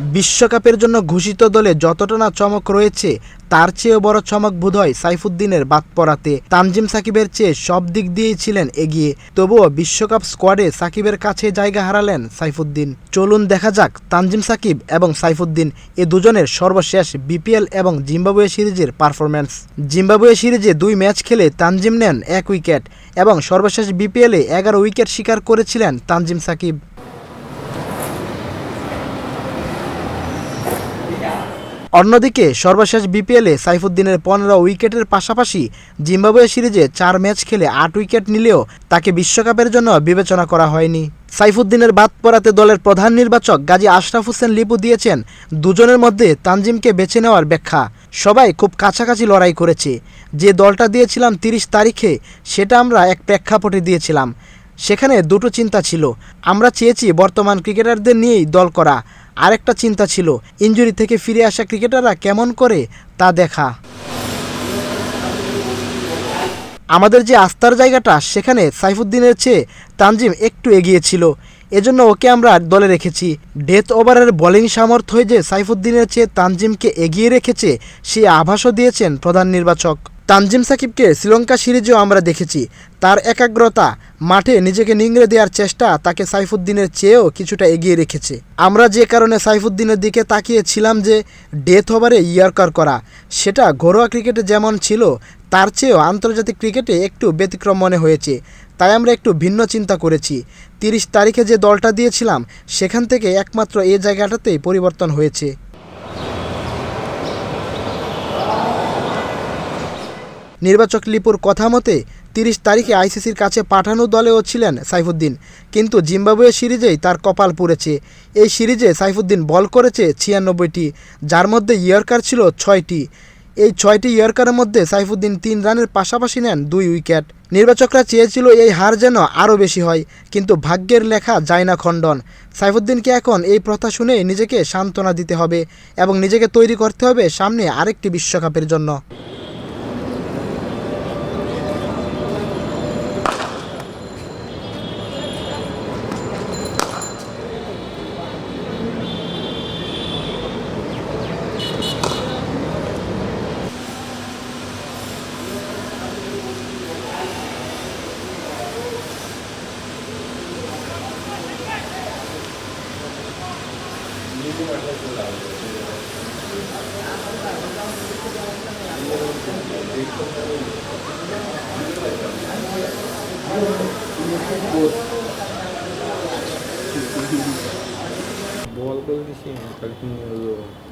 বিশ্বকাপের জন্য ঘোষিত দলে যতটা না চমক রয়েছে, তার চেয়েও বড় চমক বোধ হয় সাইফুদ্দিনের বাদ পড়াতে। তানজিম সাকিবের চেয়ে সব দিক দিয়েই ছিলেন এগিয়ে, তবুও বিশ্বকাপ স্কোয়াডে সাকিবের কাছে জায়গা হারালেন সাইফুদ্দিন। চলুন দেখা যাক তানজিম সাকিব এবং সাইফুদ্দিন এ দুজনের সর্বশেষ বিপিএল এবং জিম্বাবুয়ে সিরিজের পারফরম্যান্স। জিম্বাবুয়ে সিরিজে দুই ম্যাচ খেলে তানজিম নেন এক উইকেট এবং সর্বশেষ বিপিএলে এগারো উইকেট শিকার করেছিলেন তানজিম সাকিব। অন্যদিকে সর্বশেষ বিপিএলে সাইফুদ্দিনের পনেরো উইকেটের পাশাপাশি জিম্বাবুয়ে সিরিজে চার ম্যাচ খেলে আট উইকেট নিলেও তাকে বিশ্বকাপের জন্য বিবেচনা করা হয়নি। সাইফুদ্দিনের বাদ পড়াতে দলের প্রধান নির্বাচক গাজী আশরাফ হোসেন লিপু দিয়েছেন, দুজনের মধ্যে তানজিমকে বেছে নেওয়ার ব্যাখ্যা। সবাই খুব কাছাকাছি লড়াই করেছে। যে দলটা দিয়েছিলাম তিরিশ তারিখে, সেটা আমরা এক প্রেক্ষাপটে দিয়েছিলাম। সেখানে দুটো চিন্তা ছিল। আমরা চেয়েছি বর্তমান ক্রিকেটারদের নিয়েই দল করা। আরেকটা চিন্তা ছিল, ইঞ্জুরি থেকে ফিরে আসা ক্রিকেটাররা কেমন করে তা দেখা। আমাদের যে আস্থার জায়গাটা, সেখানে সাইফুদ্দিনের চেয়ে তানজিম একটু এগিয়ে ছিল। এজন্য ওকে আমরা দলে রেখেছি। ডেথ ওভারের বোলিং সামর্থ্য যে সাইফুদ্দিনের চেয়ে তানজিমকে এগিয়ে রেখেছে, সে আভাসও দিয়েছেন প্রধান নির্বাচক। তানজিম সাকিবকে শ্রীলঙ্কা সিরিজেও আমরা দেখেছি। তার একাগ্রতা মাঠে নিজেকে নিংড়ে দেওয়ার চেষ্টা তাকে সাইফুদ্দিনের চেয়েও কিছুটা এগিয়ে রেখেছে। আমরা যে কারণে সাইফুদ্দিনের দিকে তাকিয়েছিলাম যে ডেথ ওভারে ইয়র্কার করা, সেটা ঘরোয়া ক্রিকেটে যেমন ছিল, তার চেয়েও আন্তর্জাতিক ক্রিকেটে একটু ব্যতিক্রম মনে হয়েছে। তাই আমরা একটু ভিন্ন চিন্তা করেছি। তিরিশ তারিখে যে দলটা দিয়েছিলাম, সেখান থেকে একমাত্র এ জায়গাটাতেই পরিবর্তন হয়েছে। নির্বাচক লিপুর কথা মতে, তিরিশ তারিখে আইসিসির কাছে পাঠানো দলেও ছিলেন সাইফুদ্দিন। কিন্তু জিম্বাবুয়ে সিরিজেই তার কপাল পুড়েছে। এই সিরিজে সাইফুদ্দিন বল করেছে ছিয়ানব্বইটি, যার মধ্যে ইয়র্কার ছিল ছয়টি। এই ছয়টি ইয়র্কারের মধ্যে সাইফুদ্দিন তিন রানের পাশাপাশি নেন দুই উইকেট। নির্বাচকরা চেয়েছিল এই হার যেন আরও বেশি হয়, কিন্তু ভাগ্যের লেখা যায় না খণ্ডন। সাইফুদ্দিনকে এখন এই প্রথা শুনে নিজেকে সান্ত্বনা দিতে হবে এবং নিজেকে তৈরি করতে হবে সামনে আরেকটি বিশ্বকাপের জন্য। Bola pelo vizinho, aquele menino do...